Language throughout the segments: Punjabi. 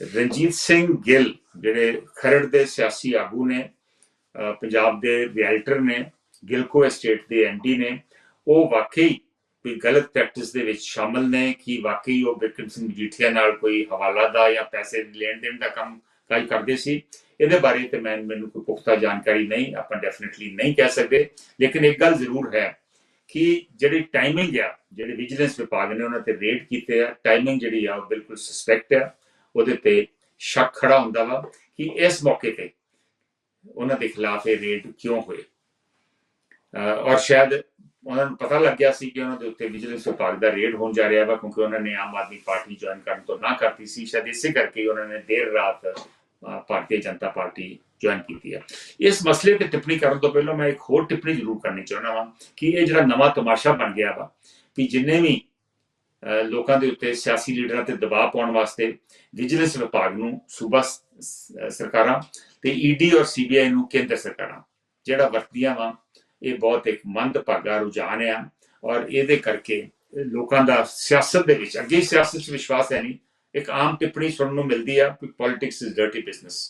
ਰਣਜੀਤ ਸਿੰਘ ਗਿੱਲ, ਜਿਹੜੇ ਖਰੜ ਦੇ ਸਿਆਸੀ ਆਗੂ ਨੇ ਪੰਜਾਬ ਦੇ ਰਿਐਲਟਰ ਨੇ, ਗਿਲਕੋ ਐਸਟੇਟ ਦੇ ਐਮਡੀ ਨੇ, ਉਹ ਵਾਕਈ ਕੋਈ ਗਲਤ ਪ੍ਰੈਕਟਿਸ ਦੇ ਵਿੱਚ ਸ਼ਾਮਲ ਨੇ ਕਿ ਵਾਕਈ ਉਹ ਬਿਕਰਮ ਸਿੰਘ ਮਜੀਠੀਆ ਨਾਲ ਕੋਈ ਹਵਾਲਾ ਦਾ ਜਾਂ ਪੈਸੇ ਲੈਣ ਦੇਣ ਦਾ ਕੰਮ ਕਾਜ ਕਰਦੇ ਸੀ? ਇਹਦੇ ਬਾਰੇ ਤੇ ਮੈਂ, ਮੈਨੂੰ ਕੋਈ ਪੁਖਤਾ ਜਾਣਕਾਰੀ ਨਹੀਂ, ਆਪਾਂ ਡੈਫੀਨਿਟਲੀ ਨਹੀਂ ਕਹਿ ਸਕਦੇ। ਲੇਕਿਨ ਇੱਕ ਗੱਲ ਜ਼ਰੂਰ ਹੈ ਕਿ ਜਿਹੜੀ ਟਾਈਮਿੰਗ ਆ, ਜਿਹੜੇ ਵਿਜੀਲੈਂਸ ਵਿਭਾਗ ਨੇ ਉਹਨਾਂ ਤੇ ਰੇਡ ਕੀਤੇ ਆ ਟਾਈਮਿੰਗ ਜਿਹੜੀ ਆ ਉਹ ਬਿਲਕੁਲ ਸਸਪੈਕਟ ਆ। ਉਹਦੇ ਤੇ ਸ਼ੱਕ ਖੜਾ ਹੁੰਦਾ ਵਾ ਕਿ ਇਸ ਮੌਕੇ ਤੇ ਉਹਨਾਂ ਦੇ ਖਿਲਾਫ ਇਹ ਰੇਡ ਕਿਉਂ ਹੋਏ। ਅਹ ਔਰ ਸ਼ਾਇਦ ਉਹਨਾਂ ਨੂੰ ਪਤਾ ਲੱਗ ਗਿਆ ਸੀ ਕਿ ਉਹਨਾਂ ਦੇ ਉੱਤੇ ਵਿਜੀਲੈਂਸ ਵਿਭਾਗ ਦਾ ਰੇਡ ਹੋਣ ਜਾ ਰਿਹਾ ਵਾ ਕਿਉਂਕਿ ਉਹਨਾਂ ਨੇ ਆਮ ਆਦਮੀ ਪਾਰਟੀ ਜੁਆਇਨ ਕਰਨ ਤੋਂ ਨਾ ਕਰਤੀ ਸੀ। ਸ਼ਾਇਦ ਇਸੇ ਕਰਕੇ ਉਹਨਾਂ ਨੇ ਦੇਰ ਰਾਤ ਭਾਰਤੀ ਜਨਤਾ ਪਾਰਟੀ ਜੁਆਇਨ ਕੀਤੀ ਹੈ ਇਸ ਮਸਲੇ ਤੇ ਟਿੱਪਣੀ ਕਰਨ ਤੋਂ ਪਹਿਲਾਂ ਮੈਂ ਇੱਕ ਹੋਰ ਟਿੱਪਣੀ ਜ਼ਰੂਰ ਕਰਨੀ ਚਾਹੁੰਦਾ ਹਾਂ ਕਿ ਇਹ ਜਿਹੜਾ ਨਵਾਂ ਤਮਾਸ਼ਾ ਬਣ ਗਿਆ ਵਾ ਕਿ ਜਿੰਨੇ ਵੀ ਲੋਕਾਂ ਦੇ ਉੱਤੇ ਸਿਆਸੀ ਲੀਡਰਾਂ ਤੇ ਦਬਾਅ ਪਾਉਣ ਵਾਸਤੇ ਵਿਜੀਲੈਂਸ ਵਿਭਾਗ ਨੂੰ ਸੂਬਾ ਸਰਕਾਰਾਂ ਤੇ ਈਡੀ ਔਰ ਸੀਬੀਆਈ ਨੂੰ ਕੇਂਦਰ ਸਰਕਾਰਾਂ। ਜਿਹੜਾ ਵਰਤਦੀਆਂ ਵਾ, ਇਹ ਬਹੁਤ ਇੱਕ ਮੰਦਭਾਗਾ ਰੁਝਾਨ ਆ ਔਰ ਇਹਦੇ ਕਰਕੇ ਲੋਕਾਂ ਦਾ ਸਿਆਸਤ ਦੇ ਵਿੱਚ, ਅੱਗੇ ਸਿਆਸਤ 'ਚ ਵਿਸ਼ਵਾਸ ਹੈ ਨਹੀਂ, ਇੱਕ ਆਮ ਟਿੱਪਣੀ ਸੁਣਨ ਨੂੰ ਮਿਲਦੀ ਆ ਕਿ ਪੋਲਿਟਿਕਸ ਇਜ਼ ਡਰਟੀ ਬਿਜ਼ਨਸ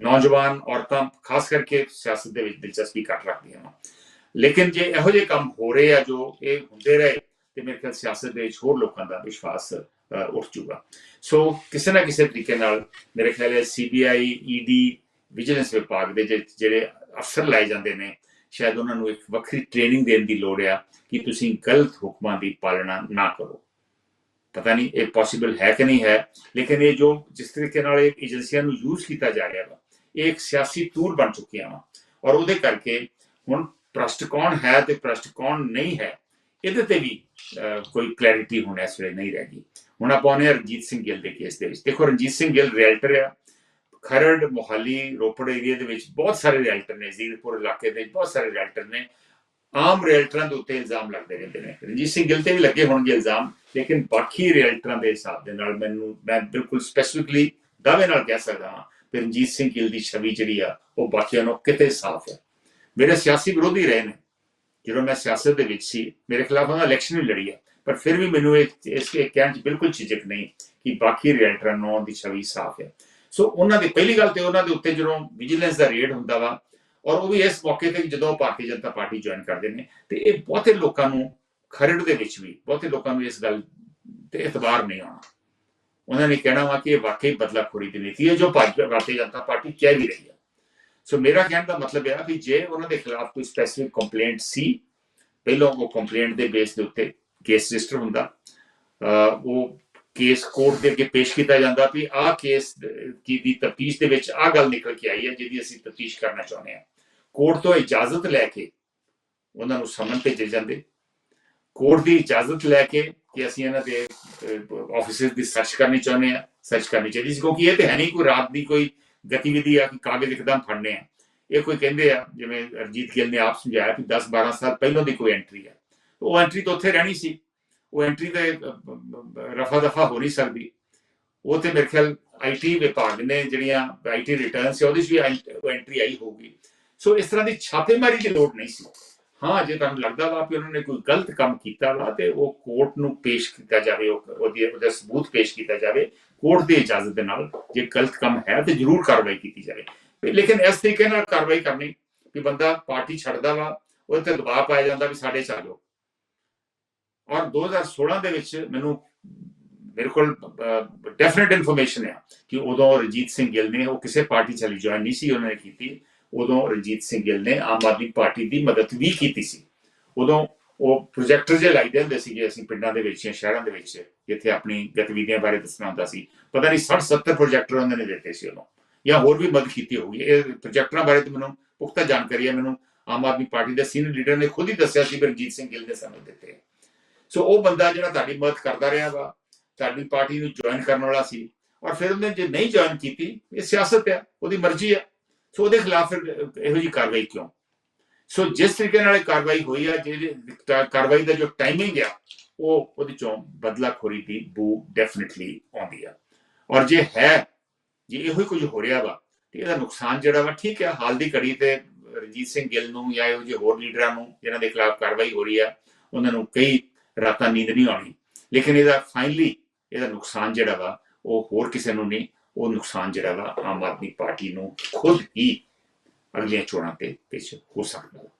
ਨੌਜਵਾਨ ਔਰਤਾਂ ਖਾਸ ਕਰਕੇ ਸਿਆਸਤ ਦੇ ਵਿੱਚ ਦਿਲਚਸਪੀ ਘੱਟ ਰੱਖਦੀਆਂ ਵਾ। ਲੇਕਿਨ ਜੇ ਇਹੋ ਜਿਹੇ ਕੰਮ ਹੋ ਰਹੇ ਆ ਜੋ ਇਹ ਹੁੰਦੇ ਰਹੇ ਤੇ ਮੇਰੇ ਖਿਆਲ ਸਿਆਸਤ ਦੇ ਵਿੱਚ ਹੋਰ ਲੋਕਾਂ ਦਾ ਵਿਸ਼ਵਾਸ ਉੱਠ ਜੂਗਾ ਸੋ ਕਿਸੇ ਨਾ ਕਿਸੇ ਤਰੀਕੇ ਨਾਲ ਮੇਰੇ ਖਿਆਲ ਹੈ ਸੀਬੀਆਈ ਈਡੀ ਵਿਜੀਲੈਂਸ ਵਿਭਾਗ ਦੇ ਜਿਹੜੇ ਅਫਸਰ ਲਾਏ ਜਾਂਦੇ ਨੇ ਸ਼ਾਇਦ ਉਹਨਾਂ ਨੂੰ ਇੱਕ ਵੱਖਰੀ ਟ੍ਰੇਨਿੰਗ ਦੇਣ ਦੀ ਲੋੜ ਆ ਕਿ ਤੁਸੀਂ ਗਲਤ ਹੁਕਮਾਂ ਦੀ ਪਾਲਣਾ ਨਾ ਕਰੋ ਪਤਾ ਨਹੀਂ ਇਹ ਪੋਸੀਬਲ ਹੈ ਕਿ ਨਹੀਂ ਹੈ ਲੇਕਿਨ ਇਹ ਜੋ ਜਿਸ ਤਰੀਕੇ ਨਾਲ ਇਹ ਏਜੰਸੀਆਂ ਨੂੰ ਯੂਜ਼ ਕੀਤਾ ਜਾ ਰਿਹਾ ਵਾ ਇਹ ਇੱਕ ਸਿਆਸੀ ਟੂਲ ਬਣ ਚੁੱਕੀਆਂ ਵਾ ਔਰ ਉਹਦੇ ਕਰਕੇ ਹੁਣ ਭ੍ਰਸ਼ਟ ਕੌਣ ਹੈ ਤੇ ਭ੍ਰਸ਼ਟ ਕੌਣ ਨਹੀਂ ਹੈ ਇਹਦੇ ਤੇ ਵੀ ਕੋਈ ਕਲੈਰਿਟੀ ਹੁਣ ਇਸ ਵੇਲੇ ਨਹੀਂ ਰਹਿ ਗਈ। ਹੁਣ ਆਪਾਂ ਆਉਂਦੇ ਹਾਂ ਰਣਜੀਤ ਸਿੰਘ ਗਿੱਲ ਦੇ ਕੇਸ ਦੇ ਵਿੱਚ ਦੇਖੋ, ਰਣਜੀਤ ਸਿੰਘ ਗਿੱਲ ਰਿਐਲਟਰ ਆ। ਖਰੜ, ਮੋਹਾਲੀ, ਰੋਪੜ ਏਰੀਆ ਦੇ ਵਿੱਚ ਬਹੁਤ ਸਾਰੇ ਰਿਐਲਟਰ ਨੇ ਜ਼ੀਰਪੁਰ ਇਲਾਕੇ ਦੇ ਬਹੁਤ ਸਾਰੇ ਰਿਐਲਟਰ ਨੇ। ਆਮ ਰੈਲਟਰਾਂ ਦੇ ਉੱਤੇ ਇਲਜ਼ਾਮ ਲੱਗਦੇ ਰਹਿੰਦੇ ਨੇ। ਰਣਜੀਤ ਸਿੰਘ ਗਿੱਲ ਤੇ ਵੀ ਲੱਗੇ ਹੋਣਗੇ ਇਲਜ਼ਾਮ, ਲੇਕਿਨ ਬਾਕੀ ਰੈਲਟਰਾਂ ਦੇ ਹਿਸਾਬ ਦੇ ਨਾਲ ਮੈਨੂੰ, ਮੈਂ ਬਿਲਕੁਲ ਸਪੈਸੀਫਿਕਲੀ ਦਾਅਵੇ ਨਾਲ ਕਹਿ ਸਕਦਾ ਹਾਂ ਕਿ ਰਣਜੀਤ ਸਿੰਘ ਗਿੱਲ ਦੀ ਛਵੀ ਜਿਹੜੀ ਆ, ਉਹ ਬਾਕੀਆਂ ਨੂੰ ਕਿਤੇ ਸਾਫ਼ ਹੈ। ਮੇਰੇ ਸਿਆਸੀ ਵਿਰੋਧੀ ਰਹੇ ਨੇ। ਜਦੋਂ ਮੈਂ ਸਿਆਸਤ ਦੇ ਵਿੱਚ ਸੀ, ਮੇਰੇ ਖਿਲਾਫ ਉਹਨਾਂ ਇਲੈਕਸ਼ਨ ਵੀ ਲੜੀ ਹੈ ਪਰ ਫਿਰ ਵੀ ਮੈਨੂੰ ਇਹ, ਇਸ, ਇਹ ਕਹਿਣ 'ਚ ਬਿਲਕੁਲ ਝਿਜਕ ਨਹੀਂ ਕਿ ਬਾਕੀ ਰਿਐਲਟਰਾਂ ਨੂੰ ਦੀ ਛਵੀ ਸਾਫ਼ ਹੈ। ਸੋ ਉਹਨਾਂ ਦੀ ਪਹਿਲੀ ਗੱਲ ਤੇ ਉਹਨਾਂ ਦੇ ਉੱਤੇ ਜਦੋਂ ਵਿਜੀਲੈਂਸ ਦਾ ਰੇਡ ਹੁੰਦਾ ਵਾ, ਔਰ ਉਹ ਵੀ ਇਸ ਮੌਕੇ ਤੇ ਜਦੋਂ ਭਾਰਤੀ ਜਨਤਾ ਪਾਰਟੀ ਜੁਆਇਨ ਕਰਦੇ ਨੇ, ਤੇ ਇਹ ਬਹੁਤੇ ਲੋਕਾਂ ਨੂੰ ਖਰੜ ਦੇ ਵਿੱਚ ਵੀ, ਬਹੁਤੇ ਲੋਕਾਂ ਨੂੰ ਇਸ ਗੱਲ ਤੇ ਇਤਬਾਰ ਨਹੀਂ ਆਉਣਾ। ਉਹਨਾਂ ਨੇ ਕਹਿਣਾ ਵਾ ਕਿ ਇਹ ਵਾਕਈ ਬਦਲਾਖੋਰੀ ਦੀ ਨੀਤੀ ਹੈ ਜੋ ਭਾਰਤੀ ਭਾਰਤੀ ਜਨਤਾ ਪਾਰਟੀ ਕਹਿ ਵੀ ਰਹੀ ਹੈ ਸੋ ਮੇਰਾ ਕਹਿਣ ਦਾ ਮਤਲਬ ਇਹ ਆ ਕਿ ਜੇ ਉਹਨਾਂ ਦੇ ਖਿਲਾਫ ਕੋਈ ਸਪੈਸੀਫਿਕ ਕੰਪਲੇਂਟ ਸੀ ਪਹਿਲਾਂ ਉਹ ਕੰਪਲੇਂਟ ਦੇ ਬੇਸ ਦੇ ਉੱਤੇ ਕੇਸ ਰਜਿਸਟਰ ਹੁੰਦਾ ਉਹ ਕੇਸ ਕੋਰਟ ਦੇ ਅੱਗੇ ਪੇਸ਼ ਕੀਤਾ ਜਾਂਦਾ ਵੀ ਆਹ ਕੇਸ ਕੀ ਦੀ ਤਫਤੀਸ਼ ਦੇ ਵਿੱਚ ਆਹ ਗੱਲ ਨਿਕਲ ਕੇ ਆਈ ਹੈ ਜਿਹਦੀ ਅਸੀਂ ਤਫਤੀਸ਼ ਕਰਨਾ ਚਾਹੁੰਦੇ ਹਾਂ ਕੋਰਟ ਤੋਂ ਇਜਾਜ਼ਤ ਲੈ ਕੇ ਉਹਨਾਂ ਨੂੰ ਸਮਨ ਭੇਜੇ ਜਾਂਦੇ ਕੋਰਟ ਦੀ ਇਜਾਜ਼ਤ ਲੈ ਕੇ ਕਿ ਅਸੀਂ ਇਹਨਾਂ ਦੇ ਆਫਿਸਿਸ ਦੀ ਸਰਚ ਕਰਨੀ ਚਾਹੁੰਦੇ ਆ ਸਰਚ ਕਰਨੀ ਚਾਹੀਦੀ ਸੀ ਕਿਉਂਕਿ ਇਹ ਤੇ ਹੈ ਨਹੀਂ ਕੋਈ ਰਾਤ ਦੀ ਕੋਈ ਗਤੀਵਿਧੀ ਆ ਕਿ ਕਾਗਜ਼ ਇੱਕਦਮ ਫੜਨੇ ਆ। ਇਹ ਕੋਈ ਕਹਿੰਦੇ ਆ, ਜਿਵੇਂ ਅਰਜੀਤ ਗਿੱਲ ਨੇ ਆਪ ਸਮਝਾਇਆ ਕਿ 10 12 ਸਾਲ ਪਹਿਲਾਂ ਦੀ ਕੋਈ ਐਂਟਰੀ ਹੈ ਉਹ ਐਂਟਰੀ ਤਾਂ ਉੱਥੇ ਰਹਿਣੀ ਸੀ। ਉਹ ਐਂਟਰੀ ਤੇ ਰਫਾ ਦਫਾ ਹੋ ਨਹੀਂ ਸਕਦੀ। ਉਹ ਤੇ ਮੇਰੇ ਖਿਆਲ ਆਈਟੀ ਵਿਭਾਗ ਨੇ ਜਿਹੜੀਆਂ ਆਈਟੀ ਰਿਟਰਨ ਸੀ ਉਹਦੀ ਵੀ ਐਂਟਰੀ ਆਈ ਹੋਊਗੀ। ਸੋ ਇਸ ਤਰ੍ਹਾਂ ਦੀ ਛਾਪੇਮਾਰੀ ਦੀ ਲੋੜ ਨਹੀਂ ਸੀ। ਹਾਂ, ਜੇ ਤੁਹਾਨੂੰ ਲੱਗਦਾ ਵਾ ਕਿ ਉਹਨਾਂ ਨੇ ਕੋਈ ਗਲਤ ਕੰਮ ਕੀਤਾ ਵਾ ਤੇ ਉਹ ਕੋਰਟ ਨੂੰ ਪੇਸ਼ ਕੀਤਾ ਜਾਵੇ ਉਹਦੀ, ਉਹਦਾ ਸਬੂਤ ਪੇਸ਼ ਕੀਤਾ ਜਾਵੇ ਕੋਰਟ ਦੀ ਇਜਾਜ਼ਤ ਦੇ ਨਾਲ ਜੇ ਗਲਤ ਕੰਮ ਹੈ ਤੇ ਜ਼ਰੂਰ ਕਾਰਵਾਈ ਕੀਤੀ ਜਾਵੇ। ਲੇਕਿਨ ਇਸ ਤਰੀਕੇ ਨਾਲ ਕਾਰਵਾਈ ਕਰਨੀ ਕਿ ਬੰਦਾ ਪਾਰਟੀ ਛੱਡਦਾ ਵਾ, ਉਹਦੇ ਤੇ ਦਬਾਅ ਪਾਇਆ ਜਾਂਦਾ ਵੀ ਸਾਡੇ ਚ ਆ ਜਾਓ ਔਰ 2016 ਦੇ ਵਿੱਚ ਮੈਨੂੰ ਮੇਰੇ ਕੋਲ ਡੈਫੀਨਿਟ ਇਨਫੋਰਮੇਸ਼ਨ ਹੈ ਕਿ ਉਦੋਂ ਰਜੀਤ ਸਿੰਘ ਗਿੱਲ ਨੇ, ਉਹ ਕਿਸੇ ਪਾਰਟੀ ਚ ਜੁਆਇਨ ਨਹੀਂ ਸੀ, ਉਹਨਾਂ ਨੇ ਕੀਤੀ। ਉਦੋਂ ਰਜੀਤ ਸਿੰਘ ਗਿੱਲ ਨੇ ਆਮ ਆਦਮੀ ਪਾਰਟੀ ਦੀ ਮਦਦ ਵੀ ਕੀਤੀ ਸੀ। ਉਦੋਂ ਉਹ ਪ੍ਰੋਜੈਕਟਰ ਜੇ ਲਾਈਦੇ ਹੁੰਦੇ ਸੀਗੇ ਅਸੀਂ ਪਿੰਡਾਂ ਦੇ ਵਿੱਚ ਜਾਂ ਸ਼ਹਿਰਾਂ ਦੇ ਵਿੱਚ, ਜਿੱਥੇ ਆਪਣੀ ਗਤੀਵਿਧੀਆਂ ਬਾਰੇ ਦੱਸਣਾ ਹੁੰਦਾ ਸੀ। ਪਤਾ ਨਹੀਂ 60 70 ਪ੍ਰੋਜੈਕਟਰ ਉਹਨਾਂ ਨੇ ਦਿੱਤੇ ਸੀ ਉਦੋਂ। ਜਾਂ ਹੋਰ ਵੀ ਮਦਦ ਕੀਤੀ ਹੋਊਗੀ। ਇਹ ਪ੍ਰੋਜੈਕਟਰਾਂ ਬਾਰੇ ਤਾਂ ਮੈਨੂੰ ਪੁਖਤਾ ਜਾਣਕਾਰੀ ਹੈ। ਮੈਨੂੰ ਆਮ ਆਦਮੀ ਪਾਰਟੀ ਦੇ ਸੀਨੀਅਰ ਲੀਡਰ ਨੇ ਖੁਦ ਹੀ ਦੱਸਿਆ ਸੀ ਕਿ ਸਿੰਘ ਗਿੱਲ ਨੇ ਸਾਨੂੰ ਦਿੱਤੇ। ਸੋ ਉਹ ਬੰਦਾ ਜਿਹੜਾ ਤੁਹਾਡੀ ਮਦਦ ਕਰਦਾ ਰਿਹਾ ਵਾ, ਤੁਹਾਡੀ ਪਾਰਟੀ ਨੂੰ ਜੁਆਇਨ ਕਰਨ ਵਾਲਾ ਸੀ। ਔਰ ਫਿਰ ਉਹਨੇ ਜੇ ਨਹੀਂ ਜੁਆਇਨ ਕੀਤੀ, ਇਹ ਸਿਆਸਤ ਹੈ ਉਹਦੀ ਮਰਜ਼ੀ ਹੈ ਸੋ ਉਹਦੇ ਖਿਲਾਫ ਫਿਰ ਇਹੋ ਜੀ ਕਾਰਵਾਈ ਕਿਉਂ? ਸੋ ਜਿਸ ਤਰੀਕੇ ਨਾਲ ਇਹ ਕਾਰਵਾਈ ਹੋਈ ਆ, ਜਿਹੜੀ ਕਾਰਵਾਈ ਦਾ ਜੋ ਟਾਈਮਿੰਗ ਆ, ਉਹ ਉਹਦੇ ਚੋਂ ਬਦਲਾਖੋਰੀ ਦੀ ਬੂ ਡੈਫੀਨਿਟਲੀ ਆਉਂਦੀ ਆ। ਔਰ ਜੇ ਹੈ, ਜੇ ਇਹੋ ਹੀ ਕੁਝ ਹੋ ਰਿਹਾ ਵਾ, ਤੇ ਇਹਦਾ ਨੁਕਸਾਨ ਜਿਹੜਾ ਵਾ, ਠੀਕ ਹੈ ਹਾਲ ਦੀ ਘੜੀ ਤੇ ਰਣਜੀਤ ਸਿੰਘ ਗਿੱਲ ਨੂੰ ਜਾਂ ਇਹੋ ਜਿਹੇ ਹੋਰ ਲੀਡਰਾਂ ਨੂੰ ਜਿਨ੍ਹਾਂ ਦੇ ਖਿਲਾਫ ਕਾਰਵਾਈ ਹੋ ਰਹੀ ਆ, ਉਹਨਾਂ ਨੂੰ ਕਈ ਰਾਤਾਂ ਨੀਂਦ ਨਹੀਂ ਆਉਣੀ। ਲੇਕਿਨ ਇਹਦਾ ਫਾਈਨਲੀ ਇਹਦਾ ਨੁਕਸਾਨ ਜਿਹੜਾ ਵਾ, ਉਹ ਹੋਰ ਕਿਸੇ ਨੂੰ ਨਹੀਂ ਉਹ ਨੁਕਸਾਨ ਜਿਹੜਾ ਵਾ ਆਮ ਆਦਮੀ ਪਾਰਟੀ ਨੂੰ ਖੁਦ ਹੀ ਅਗਲੀਆਂ ਚੋਣਾਂ ਤੇ ਪੇਸ਼ ਹੋ ਸਕਦਾ ਵਾ।